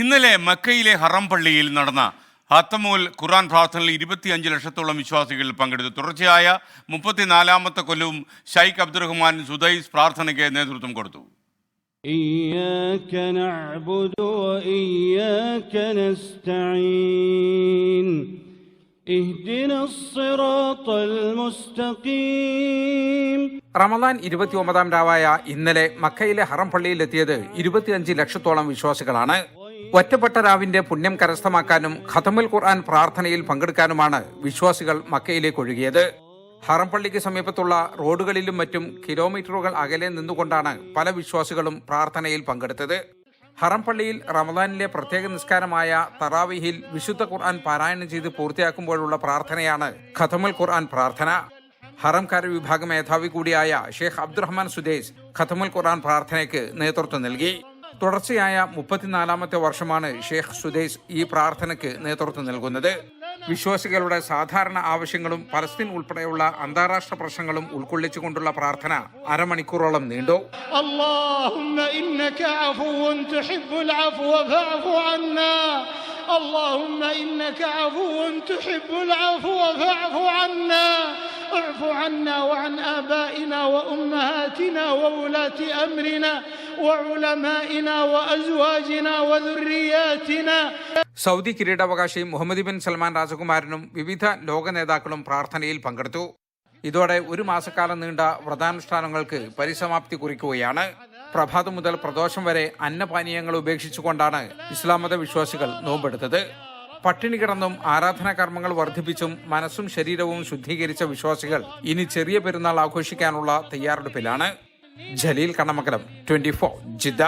ഇന്നലെ മക്കയിലെ ഹറം പള്ളിയിൽ നടന്ന ഹത്തമൂൽ ഖുറാൻ പ്രാർത്ഥനയിൽ ഇരുപത്തിയഞ്ച് ലക്ഷത്തോളം വിശ്വാസികൾ പങ്കെടുത്തു. തുടർച്ചയായ മുപ്പത്തിനാലാമത്തെ കൊല്ലവും ഷൈഖ് അബ്ദുറഹ്മാൻ സുദൈസ് പ്രാർത്ഥനയ്ക്ക് നേതൃത്വം കൊടുത്തു. റമദാൻ ഇരുപത്തി ഒമ്പതാം രാവായ ഇന്നലെ മക്കയിലെ ഹറം പള്ളിയിലെത്തിയത് ഇരുപത്തിയഞ്ച് ലക്ഷത്തോളം വിശ്വാസികളാണ്. ഒറ്റപ്പെട്ട രാവിന്റെ പുണ്യം കരസ്ഥമാക്കാനും ഖത്തമുൽ ഖുർആൻ പ്രാർത്ഥനയിൽ പങ്കെടുക്കാനുമാണ് വിശ്വാസികൾ മക്കയിലേക്ക് ഒഴുകിയത്. ഹറംപള്ളിക്ക് സമീപത്തുള്ള റോഡുകളിലും മറ്റും കിലോമീറ്ററുകൾ അകലെ നിന്നുകൊണ്ടാണ് പല വിശ്വാസികളും പ്രാർത്ഥനയിൽ പങ്കെടുത്തത്. ഹറംപള്ളിയിൽ റമദാനിലെ പ്രത്യേക നിസ്കാരമായ തറാവിഹിൽ വിശുദ്ധ ഖുർആൻ പാരായണം ചെയ്ത് പൂർത്തിയാക്കുമ്പോഴുള്ള പ്രാർത്ഥനയാണ് ഖത്തമുൽ ഖുർആൻ പ്രാർത്ഥന. ഹറംകാര വിഭാഗ മേധാവി കൂടിയായ ഷെയ്ഖ് അബ്ദുറഹ്മാൻ സുദേശ് ഖത്തമുൽ ഖുർആൻ പ്രാർത്ഥനയ്ക്ക് നേതൃത്വം നൽകി. തുടർച്ചയായ മുപ്പത്തിനാലാമത്തെ വർഷമാണ് ഷെയ്ഖ് സുദേശ് ഈ പ്രാർത്ഥനയ്ക്ക് നേതൃത്വം നൽകുന്നത് വിശ്വാസികളുടെ സാധാരണ ആവശ്യങ്ങളും പലസ്തീൻ ഉൾപ്പെടെയുള്ള അന്താരാഷ്ട്ര പ്രശ്നങ്ങളും ഉൾക്കൊള്ളിച്ചുകൊണ്ടുള്ള പ്രാർത്ഥന അരമണിക്കൂറോളം നീണ്ടു اللهم إنك عفو تحب العفو فاعف عنا اللهم إنك عفو تحب العفو فاعف عنا اعف عنا وعن آبائنا وأمهاتنا وولاة أمرنا وعلمائنا وأزواجنا وذرياتنا സൗദി കിരീടാവകാശി മുഹമ്മദ് ബിൻ സൽമാൻ രാജകുമാരനും വിവിധ ലോക നേതാക്കളും പ്രാർത്ഥനയിൽ പങ്കെടുത്തു. ഇതോടെ ഒരു മാസക്കാലം നീണ്ട വ്രതാനുഷ്ഠാനങ്ങൾക്ക് പരിസമാപ്തി കുറിക്കുകയാണ്. പ്രഭാതം മുതൽ പ്രദോഷം വരെ അന്നപാനീയങ്ങൾ ഉപേക്ഷിച്ചുകൊണ്ടാണ് ഇസ്ലാമത വിശ്വാസികൾ നോമ്പെടുത്തത്. പട്ടിണി കിടന്നും ആരാധനാ കർമ്മങ്ങൾ വർദ്ധിപ്പിച്ചും മനസ്സും ശരീരവും ശുദ്ധീകരിച്ച വിശ്വാസികൾ ഇനി ചെറിയ പെരുന്നാൾ ആഘോഷിക്കാനുള്ള തയ്യാറെടുപ്പിലാണ്. Jaleel Kannamangalam twenty four Jeddah.